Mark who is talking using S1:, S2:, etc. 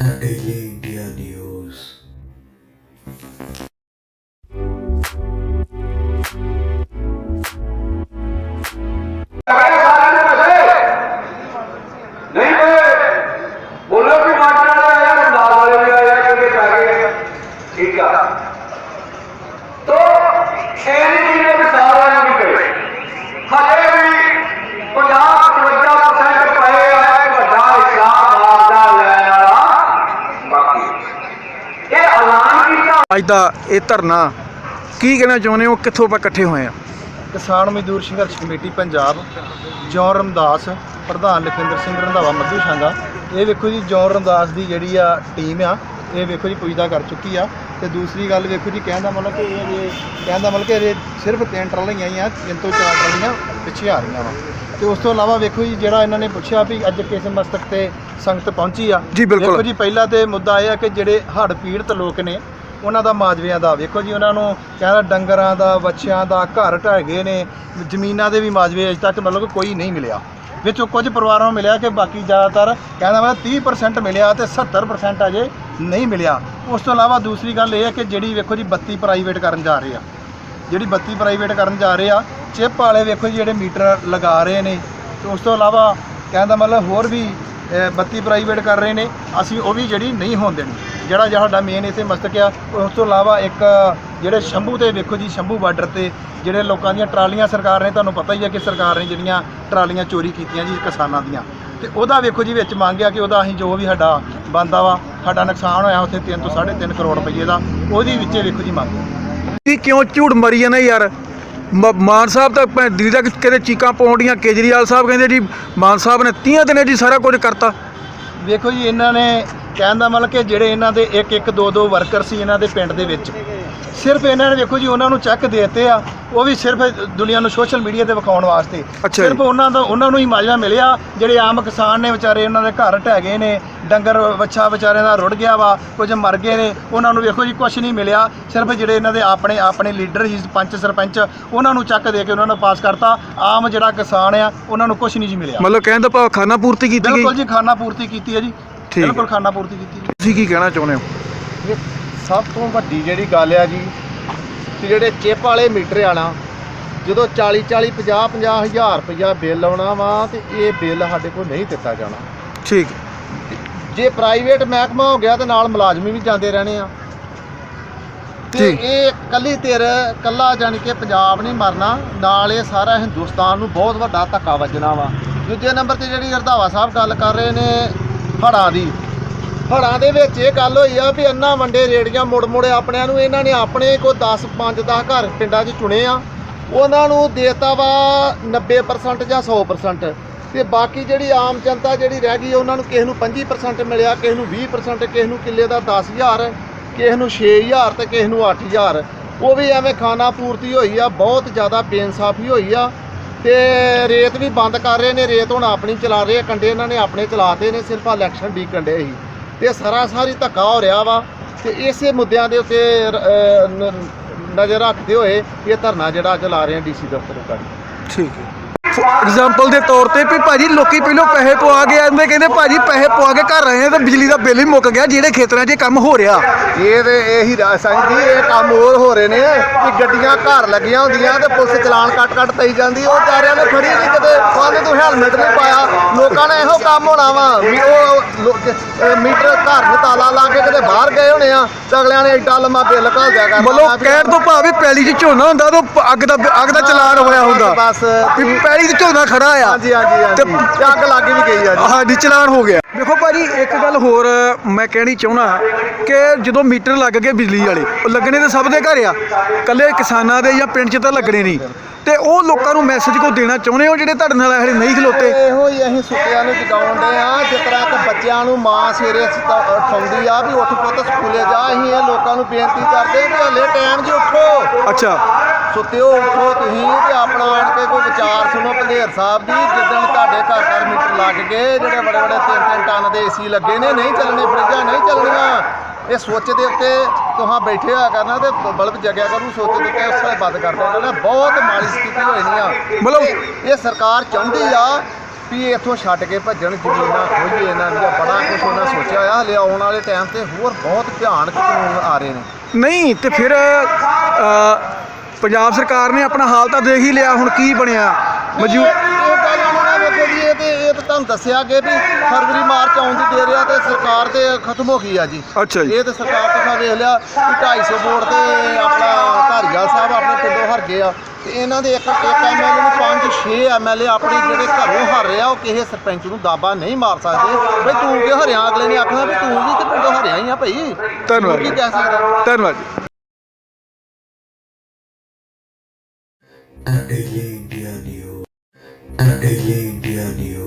S1: The Daily India News.
S2: ਨਹੀਂ ਤੇ ਬੋਲੋ ਕਿ ਮਾਸਟਰ ਨੇ ਆਇਆ ਨਾਲ ਵਾਲੇ ਵੀ ਆਇਆ ਕਿਉਂਕਿ ਪੈਗੇ ਠੀਕ ਆ ਤੋ ਸ਼ੇਰੀ ਜੀ ਨੇ ਵੀ ਸਾਰਿਆਂ ਨੂੰ ਵੀ ਕਹੇ ਹਜੇ ਵੀ 50-55% ਪਏ ਆ ਇੱਕ ਵੱਡਾ ਹਿੱਸਾ ਮਾਰਦਾ ਲੈਣ ਵਾਲਾ ਬਾਕੀ ਇਹ ਐਲਾਨ ਕੀਤਾ
S3: ਅੱਜ ਦਾ ਇਹ ਧਰਨਾ ਕੀ ਕਹਿਣਾ ਚਾਹੁੰਦੇ ਹੋ? ਕਿੱਥੋਂ ਆਪਾਂ ਇਕੱਠੇ ਹੋਏ ਆ
S4: ਕਿਸਾਨ ਮਜ਼ਦੂਰ ਸੰਘਰਸ਼ ਕਮੇਟੀ ਪੰਜਾਬ। ਜੌਨ ਰਮਦਾਸ ਪ੍ਰਧਾਨ ਲਖਿੰਦਰ ਸਿੰਘ ਰੰਧਾਵਾ ਮੱਧੂ ਸ਼ਾਂਗਾ ਇਹ ਵੇਖੋ ਜੀ ਜੌਨ ਰਮਦਾਸ ਦੀ ਜਿਹੜੀ ਆ ਟੀਮ ਆ ਇਹ ਵੇਖੋ ਜੀ ਪੁੱਜਦਾ ਕਰ ਚੁੱਕੀ ਆ। ਤੇ ਦੂਸਰੀ ਗੱਲ ਵੇਖੋ ਜੀ ਕਹਿਣ ਦਾ ਮਤਲਬ ਕਿ ਇਹ ਜੇ ਕਹਿਣ ਦਾ ਮਤਲਬ ਕਿ ਇਹ ਸਿਰਫ ਤਿੰਨ ਟਰਾਲੀਆਂ ਹੀ ਆ ਤਿੰਨ ਤੋਂ ਚਾਰ ਟਰਾਲੀਆਂ ਪਿੱਛੇ ਆ ਰਹੀਆਂ ਵਾ। ਤੇ ਉਸ ਤੋਂ ਇਲਾਵਾ ਵੇਖੋ ਜੀ ਜਿਹੜਾ ਇਹਨਾਂ ਨੇ ਪੁੱਛਿਆ ਵੀ ਅੱਜ ਕਿਸ ਮਸਤਕ ਤੇ ਸੰਗਤ ਪਹੁੰਚੀ ਆ।
S3: ਜੀ, ਬਿਲਕੁਲ।
S4: ਵੇਖੋ ਜੀ ਪਹਿਲਾ ਤੇ ਮੁੱਦਾ ਇਹ ਆ ਕਿ ਜਿਹੜੇ ਹੜ੍ਹ ਪੀੜਤ ਲੋਕ ਨੇ ਉਹਨਾਂ ਦਾ ਮਾਜਵਿਆਂ ਦਾ। ਵੇਖੋ ਜੀ, ਉਹਨਾਂ ਨੂੰ ਕਹਿੰਦਾ ਡੰਗਰਾਂ ਦਾ ਬੱਚਿਆਂ ਦਾ ਘਰ ਢਹਿ ਗਏ ਨੇ। ਜ਼ਮੀਨਾਂ ਦੇ ਵੀ ਮਾਜਵੇ ਅਜੇ ਤੱਕ ਮਤਲਬ ਕੋਈ ਨਹੀਂ ਮਿਲਿਆ। ਵਿੱਚੋਂ ਕੁਝ ਪਰਿਵਾਰਾਂ ਨੂੰ ਮਿਲਿਆ ਕਿ ਬਾਕੀ ਜ਼ਿਆਦਾਤਰ ਕਹਿੰਦਾ ਮੈਂ 30% ਮਿਲਿਆ ਤੇ 70% ਅਜੇ ਨਹੀਂ ਮਿਲਿਆ। ਉਸ ਤੋਂ ਇਲਾਵਾ ਦੂਸਰੀ ਗੱਲ ਇਹ ਹੈ ਕਿ ਜਿਹੜੀ ਵੇਖੋ ਜੀ, ਬੱਤੀ ਪ੍ਰਾਈਵੇਟ ਕਰਨ ਜਾ ਰਹੇ ਆ। ਜਿਹੜੀ ਬੱਤੀ ਪ੍ਰਾਈਵੇਟ ਕਰਨ ਜਾ ਰਹੇ ਆ, ਚਿੱਪ ਵਾਲੇ ਵੇਖੋ ਜੀ, ਜਿਹੜੇ ਮੀਟਰ ਲਗਾ ਰਹੇ ਨੇ। ਤੇ ਉਸ ਤੋਂ ਇਲਾਵਾ ਕਹਿੰਦਾ ਮਤਲਬ ਹੋਰ ਵੀ ਬੱਤੀ ਪ੍ਰਾਈਵੇਟ ਕਰ ਰਹੇ ਨੇ। ਅਸੀਂ ਉਹ ਵੀ ਜਿਹੜੀ ਨਹੀਂ ਹੋਣ ਦੇਣੀ। ਜਿਹੜਾ ਜਿਹੜਾ ਸਾਡਾ ਮੇਨ ਇੱਥੇ ਮਸਤਕ ਆ, ਉਸ ਤੋਂ ਇਲਾਵਾ ਇੱਕ ਜਿਹੜੇ ਸ਼ੰਭੂ ਤੇ ਵੇਖੋ ਜੀ, ਸ਼ੰਭੂ ਬਾਰਡਰ ਤੇ ਜਿਹੜੇ ਲੋਕਾਂ ਦੀਆਂ ਟਰਾਲੀਆਂ ਸਰਕਾਰ ਨੇ, ਤੁਹਾਨੂੰ ਪਤਾ ਹੀ ਹੈ ਕਿ ਸਰਕਾਰ ਨੇ ਜਿਹੜੀਆਂ ਟਰਾਲੀਆਂ ਚੋਰੀ ਕੀਤੀਆਂ ਜੀ ਕਿਸਾਨਾਂ ਦੀਆਂ। ਤੇ ਉਹਦਾ ਵੇਖੋ ਜੀ ਵਿੱਚ ਮੰਗਿਆ ਕਿ ਉਹਦਾ ਅਸੀਂ ਜੋ ਵੀ ਸਾਡਾ ਬੰਦਾ ਵਾ, ਸਾਡਾ ਨੁਕਸਾਨ ਹੋਇਆ ਉੱਥੇ 3 ਤੋਂ 3.5 ਕਰੋੜ ਰੁਪਏ ਦਾ, ਉਹਦੀ ਵਿੱਚੇ ਵੇਖੋ ਜੀ ਮੰਗ।
S3: ਕੀ ਕਿਉਂ ਝੂਠ ਮਰੀ ਜਾਂਦੇ ਯਾਰ? ਮ- ਮਾਨ ਸਾਹਿਬ ਤਾਂ ਭੈਣ ਦਿੱਲੀ ਤੱਕ ਕਿਤੇ ਚੀਕਾਂ ਪਾਉਂਦੀਆਂ ਕੇਜਰੀਵਾਲ ਸਾਹਿਬ ਕਹਿੰਦੇ ਜੀ, ਮਾਨ ਸਾਹਿਬ ਨੇ 30 ਦਿਨੇ ਜੀ ਸਾਰਾ ਕੁਝ ਕਰਤਾ।
S4: ਵੇਖੋ ਜੀ, ਇਹਨਾਂ ਨੇ ਕਹਿਣ ਦਾ ਮਤਲਬ ਕਿ ਜਿਹੜੇ ਇਹਨਾਂ ਦੇ ਇੱਕ ਇੱਕ ਦੋ ਦੋ ਵਰਕਰ ਸੀ ਇਹਨਾਂ ਦੇ ਪਿੰਡ ਦੇ ਵਿੱਚ। ਸਿਰਫ ਇਹਨਾਂ ਨੇ ਵੇਖੋ ਜੀ ਉਹਨਾਂ ਨੂੰ ਚੈੱਕ ਦੇਤੇ ਆ ਉਹ ਵੀ ਸਿਰਫ ਦੁਨੀਆ ਨੂੰ ਸੋਸ਼ਲ ਮੀਡੀਆ ਤੇ ਵਿਖਾਉਣ ਵਾਸਤੇ।
S3: ਅੱਛਾ
S4: ਸਿਰਫ। ਉਹਨਾਂ ਦਾ ਉਹਨਾਂ ਨੂੰ ਹੀ ਮਾਜਵਾ ਮਿਲਿਆ ਜਿਹੜੇ ਆਮ ਕਿਸਾਨ ਨੇ ਵਿਚਾਰੇ ਉਹਨਾਂ ਦੇ ਘਰ ਢਹਿ ਗਏ ਨੇ ਡੰਗਰ ਵੱਛਾ ਵਿਚਾਰਿਆਂ ਦਾ ਰੁੜ ਗਿਆ ਵਾ ਕੁਝ ਮਰ ਗਏ ਨੇ ਉਹਨਾਂ ਨੂੰ ਵੇਖੋ ਜੀ ਕੁਝ ਨਹੀਂ ਮਿਲਿਆ। ਸਿਰਫ ਜਿਹੜੇ ਇਹਨਾਂ ਦੇ ਆਪਣੇ ਆਪਣੇ ਲੀਡਰ ਸੀ ਪੰਚ ਸਰਪੰਚ ਉਹਨਾਂ ਨੂੰ ਚੱਕ ਦੇ ਕੇ ਉਹਨਾਂ ਨੂੰ ਪਾਸ ਕਰਤਾ। ਆਮ ਜਿਹੜਾ ਕਿਸਾਨ ਆ ਉਹਨਾਂ ਨੂੰ ਕੁਝ ਨਹੀਂ ਜੀ ਮਿਲਿਆ।
S3: ਮਤਲਬ ਕਹਿਣ ਦਾ ਭਾਵ ਖਾਨਾ ਪੂਰਤੀ ਕੀਤੀ
S4: ਬਿਲਕੁਲ ਜੀ ਖਾਨਾ ਪੂਰਤੀ ਕੀਤੀ ਹੈ ਜੀ।
S3: ਠੀਕ ਹੈ।
S4: ਬਿਲਕੁਲ ਖਾਨਾ ਪੂਰਤੀ ਕੀਤੀ
S3: ਤੁਸੀਂ ਕੀ ਕਹਿਣਾ ਚਾਹੁੰਦੇ ਹੋ?
S4: ਸਭ ਤੋਂ ਵੱਡੀ ਜਿਹੜੀ ਗੱਲ ਆ ਜੀ ਕਿ ਜਿਹੜੇ ਚਿੱਪ ਵਾਲੇ ਮੀਟਰ ਆ ਨਾ ਜਦੋਂ 40 40 50 50 ਹਜ਼ਾਰ ਰੁਪਇਆ ਬਿੱਲ ਆਉਣਾ ਵਾ ਤੇ ਇਹ ਬਿੱਲ ਸਾਡੇ ਕੋਲ ਨਹੀਂ ਦਿੱਤਾ ਜਾਣਾ।
S3: ਠੀਕ।
S4: ਜੇ ਪ੍ਰਾਈਵੇਟ ਮਹਿਕਮਾ ਹੋ ਗਿਆ ਤੇ ਨਾਲ ਮੁਲਾਜ਼ਮੀ ਵੀ ਜਾਂਦੇ ਰਹਿਣੇ ਆ। ਤੇ। ਇਹ ਕੱਲੀ ਤੇਰ ਕੱਲਾ ਜਾਣੀ ਕਿ ਪੰਜਾਬ ਨਹੀਂ ਮਰਨਾ ਨਾਲ ਇਹ ਸਾਰਾ ਹਿੰਦੁਸਤਾਨ ਨੂੰ ਬਹੁਤ ਵੱਡਾ ਧੱਕਾ ਵੱਜਣਾ ਵਾ। ਦੂਜੇ ਨੰਬਰ ਤੇ ਜਿਹੜੀ ਰਧਾਵਾ ਸਾਹਿਬ ਗੱਲ ਕਰ ਰਹੇ ਨੇ ਹੜ੍ਹਾਂ ਦੀ ਹੜ੍ਹਾਂ ਦੇ ਵਿੱਚ ਇਹ ਗੱਲ ਹੋਈ ਆ ਵੀ ਅੰਨਾ ਵੰਡੇ ਰੇੜੀਆਂ ਮੁੜ ਮੁੜੇ ਆਪਣਿਆਂ ਨੂੰ, ਇਹਨਾਂ ਨੇ ਆਪਣੇ ਕੋ 10 5 10 ਘਰ ਪਿੰਡਾਂ 'ਚ ਚੁਣੇ ਆ। ਉਹਨਾਂ ਨੂੰ ਦੇਤਾ ਵਾ 90% ਜਾਂ 100% ਤੇ ਬਾਕੀ ਜਿਹੜੀ ਆਮ ਜਨਤਾ ਜਿਹੜੀ ਰਹਿ ਗਈ, ਉਹਨਾਂ ਨੂੰ ਕਿਸੇ ਨੂੰ 25% ਮਿਲਿਆ, ਕਿਸੇ ਨੂੰ 20% ਕਿਸੇ ਨੂੰ ਕਿੱਲੇ ਦਾ 10000 ਕਿਸੇ ਨੂੰ 6000 ਤੇ ਕਿਸੇ ਨੂੰ 8000 ਉਹ ਵੀ ਐਵੇਂ ਖਾਣਾ ਪੂਰਤੀ ਹੋਈ ਆ, ਬਹੁਤ ਜ਼ਿਆਦਾ ਬੇਇਨਸਾਫੀ ਹੋਈ ਆ। ਤੇ ਰੇਤ ਵੀ ਬੰਦ ਕਰ ਰਹੇ ਨੇ, ਰੇਤ ਹੁਣ ਆਪਣੀ ਚਲਾ ਰਹੇ ਆ ਕੰਡੇ ਇਹਨਾਂ ਨੇ ਆਪਣੇ ਚਲਾਤੇ ਨੇ, ਸਿਰਫ ਇਲੈਕਸ਼ਨ ਡੀ ਕੰਡੇ ਹੀ। ਤੇ ਸਰਾਸਰੀ ਧੱਕਾ ਹੋ ਰਿਹਾ ਵਾ ਤੇ ਇਸੇ ਮੁੱਦਿਆਂ ਦੇ ਉੱਤੇ ਨਜ਼ਰ ਰੱਖਦੇ ਹੋਏ ਇਹ ਧਰਨਾ ਜਿਹੜਾ ਅੱਜ ਲਾ ਰਹੇ ਆ ਡੀਸੀ ਦਫ਼ਤਰ ਉੱਤੇ
S3: ਠੀਕ ਹੈ। ਐਗਜ਼ਾਮਪਲ ਦੇ ਤੌਰ ਤੇ ਵੀ ਭਾਜੀ ਲੋਕੀ ਪਹਿਲਾਂ ਪੈਸੇ ਪਵਾ ਕੇ ਆਂਦੇ ਕਹਿੰਦੇ ਭਾਜੀ ਪੈਸੇ ਪਵਾ ਕੇ ਘਰ ਆਏ ਆ ਤੇ ਬਿਜਲੀ ਦਾ ਬਿੱਲ ਹੀ ਮੁੱਕ ਗਿਆ ਜਿਹੜੇ ਖੇਤਰਾਂ 'ਚ ਇਹ ਕੰਮ ਹੋ ਰਿਹਾ।
S4: ਇਹ ਤੇ ਇਹੀ ਰਾਸਾਂ ਜੀ ਇਹ ਕੰਮ ਹੋਰ ਹੋ ਰਹੇ ਨੇ ਕਿ ਗੱਡੀਆਂ ਘਰ ਲੱਗੀਆਂ ਹੁੰਦੀਆਂ ਤੇ ਪੁਲਿਸ ਚਲਾਨ ਕੱਟ ਕੱਟ ਤਈ ਜਾਂਦੀ ਉਹ ਵਿਚਾਰਿਆਂ ਨੇ ਖੜੀ ਨਹੀਂ ਕਿਤੇ ਸਾਨੂੰ ਤੂੰ ਹੈਲਮਟ ਨਹੀਂ ਪਾਇਆ ਲੋਕਾਂ ਨੇ ਇਹੋ ਕੰਮ ਹੋਣਾ ਵਾ ਵੀ ਉਹ ਮੀਟਰ ਘਰ ਨੂੰ ਤਾਲਾ ਲਾ ਕੇ ਕਿਤੇ ਬਾਹਰ ਗਏ ਹੋਣੇ ਆ ਤੇ ਅਗਲਿਆਂ ਨੇ ਏਡਾ ਲੰਮਾ ਬਿੱਲ ਘੱਲ ਦਿਆ ਕਰਨਾ।
S3: ਮਤਲਬ ਕਹਿਣ ਤੋਂ ਭਾਵੇਂ ਪੈਲੀ 'ਚ ਝੋਨਾ ਹੁੰਦਾ ਤਾਂ ਅੱਗ ਦਾ ਅੱਗ ਦਾ ਚਲਾਨ ਹੋਇਆ ਹੁੰਦਾ।
S4: ਬਸ
S3: ਵੀ ਪੈਲੀ 'ਚ ਝੋਨਾ ਖੜਾ ਆ।
S4: ਹਾਂਜੀ ਹਾਂਜੀ ਹਾਂਜੀ।
S3: ਤੇ
S4: ਅੱਗ ਲੱਗ ਵੀ ਗਈ ਆ ਜੀ।
S3: ਸਾਡੀ ਚਲਾਨ ਹੋ ਗਿਆ। ਦੇਖੋ ਭਾਜੀ ਇੱਕ ਗੱਲ ਹੋਰ ਮੈਂ ਕਹਿਣੀ ਚਾਹੁੰਦਾ ਕਿ ਜਦੋਂ ਮੀਟਰ ਲੱਗ ਗਏ ਬਿਜਲੀ ਵਾਲੇ ਉਹ ਲੱਗਣੇ ਤਾਂ ਸਭ ਦੇ ਘਰ ਆ। ਕੱਲੇ ਕਿਸਾਨਾਂ ਦੇ ਜਾਂ ਪਿੰਡ 'ਚ ਤਾਂ ਲੱਗਣੇ ਨਹੀਂ। ਤੇ ਉਹ ਲੋਕਾਂ ਨੂੰ ਮੈਸੇਜ ਕੋ ਦੇਣਾ ਚਾਹੁੰਦੇ ਹੋ ਜਿਹੜੇ ਤੁਹਾਡੇ ਨਾਲ ਹਲੇ ਨਹੀਂ ਖਲੋਤੇ?
S4: ਇਹੋ ਹੀ ਅਸੀਂ ਸੁੱਤਿਆਂ ਨੂੰ ਜਗਾਉਣ ਦੇ ਆ ਜਿਸ ਤਰ੍ਹਾਂ ਕਿ ਬੱਚਿਆਂ ਨੂੰ ਮਾਂ ਸਵੇਰੇ ਉਠਾਉਂਦੀ ਆ ਵੀ ਉੱਠ ਪੁੱਤ ਸਕੂਲੇ ਜਾ ਅਸੀਂ ਇਹ ਲੋਕਾਂ ਨੂੰ ਬੇਨਤੀ ਕਰਦੇ ਵੀ ਹਲੇ ਟਾਈਮ 'ਚ ਉੱਠੋ।
S3: ਅੱਛਾ।
S4: ਸੁੱਤਿਓ ਉੱਠੋ ਤੁਸੀਂ ਤੇ ਆਪਣਾ ਆਣ ਕੇ ਕੋਈ ਵਿਚਾਰ ਸੁਣੋ ਪੰਧੇਰ ਸਾਹਿਬ ਦੀ ਜਿੱਦਣ ਤੁਹਾਡੇ ਘਰ ਘਰ ਮੀਟਰ ਲੱਗ ਗਏ ਜਿਹੜੇ ਬੜੇ ਬੜੇ ਤਿੰਨ ਤਿੰਨ ਟਨ ਦੇ ਏਸੀ ਲੱਗੇ ਨੇ ਨਹੀਂ ਚੱਲਣੇ ਫਰਿੱਜਾਂ ਨਹੀਂ ਚੱਲਣੀਆਂ। ਇਹ ਸੋਚ ਦੇ ਉੱਤੇ ਤੁਹਾਂ ਬੈਠੇ ਹੋਇਆ ਕਰਨਾ ਤੇ ਬਲਬ ਜਗਿਆ ਕਰੂ ਸੋਚ ਦੇ ਉੱਤੇ ਉਸੇ ਬੰਦ ਕਰ ਦਿਆ ਕਰਨਾ ਬਹੁਤ ਮਾੜੀ ਸਥਿਤੀ ਹੋਈ ਨਹੀਂ ਆ।
S3: ਮਤਲਬ-
S4: ਇਹ- ਸਰਕਾਰ ਚਾਹੁੰਦੀ ਆ ਵੀ ਇੱਥੋਂ ਛੱਡ ਕੇ ਭੱਜਣ ਜ਼ਮੀਨਾਂ ਖੋਹੀਏ ਇਹਨਾਂ ਦੀਆਂ। ਬੜਾ ਕੁਝ ਉਹਨਾਂ ਸੋਚਿਆ ਆ ਹਲੇ ਆਉਣ ਵਾਲੇ ਟਾਈਮ ਤੇ ਹੋਰ ਬਹੁਤ ਭਿਆਨਕ ਕਾਨੂੰਨ ਆ ਰਹੇ ਨੇ।
S3: ਨਹੀਂ ਤੇ ਫਿਰ ਪੰਜਾਬ ਸਰਕਾਰ ਨੇ ਆਪਣਾ ਹਾਲ ਤਾਂ ਦੇਖ ਹੀ ਲਿਆ ਹੁਣ ਕੀ ਬਣਿਆ? ਮੌਜੂ
S4: ਇਹ ਗੱਲ ਵੇਖੋ ਜੀ ਇਹ ਤੇ ਇਹ ਤਾਂ ਤੁਹਾਨੂੰ ਦੱਸਿਆ ਕਿ ਵੀ ਫਰਵਰੀ ਮਾਰਚ ਆਉਣ ਦੀ ਦੇ ਰਿਹਾ ਤੇ ਸਰਕਾਰ ਤੇ ਖਤਮ ਹੋ ਗਈ ਆ ਜੀ।
S3: ਅੱਛਾ ਜੀ।
S4: ਇਹ ਤੇ ਸਰਕਾਰ ਤੇ ਮੈਂ ਵੇਖ ਲਿਆ ਵੀ 250 ਵੋਟ ਤੇ ਆਪਣਾ ਧਾਰੀਵਾਲ ਸਾਹਿਬ ਆਪਣੇ ਪਿੰਡੋਂ ਹਾਰ ਗਏ ਆ। ਤੇ ਇਹਨਾਂ ਦੇ ਇੱਕ ਇੱਕ ਐਮਐਲਏ ਨੂੰ ਪੰਜ 6 ਐਮਐਲਏ ਆਪਣੇ ਜਿਹੜੇ ਘਰੋਂ ਹਾਰ ਰਿਹਾ ਉਹ ਕਿਸੇ ਸਰਪੰਚ ਨੂੰ ਦਾਬਾ ਨਹੀਂ ਮਾਰ ਸਕਦੇ। ਬਈ ਤੂੰ ਕਿ ਹਰਿਆ? ਅਗਲੇ ਨੇ ਆਖਣਾ ਵੀ ਤੂੰ ਵੀ ਤੇ ਪਿੰਡੋਂ ਹਰਿਆ ਹੀ ਆ ਭਾਈ।
S3: ਧੰਨਵਾਦ
S4: ਕੀ ਕਹਿ ਸਕਦਾ?
S3: ਧੰਨਵਾਦ ਜੀ।
S1: A Elaine Diadio. A Elaine Diadio.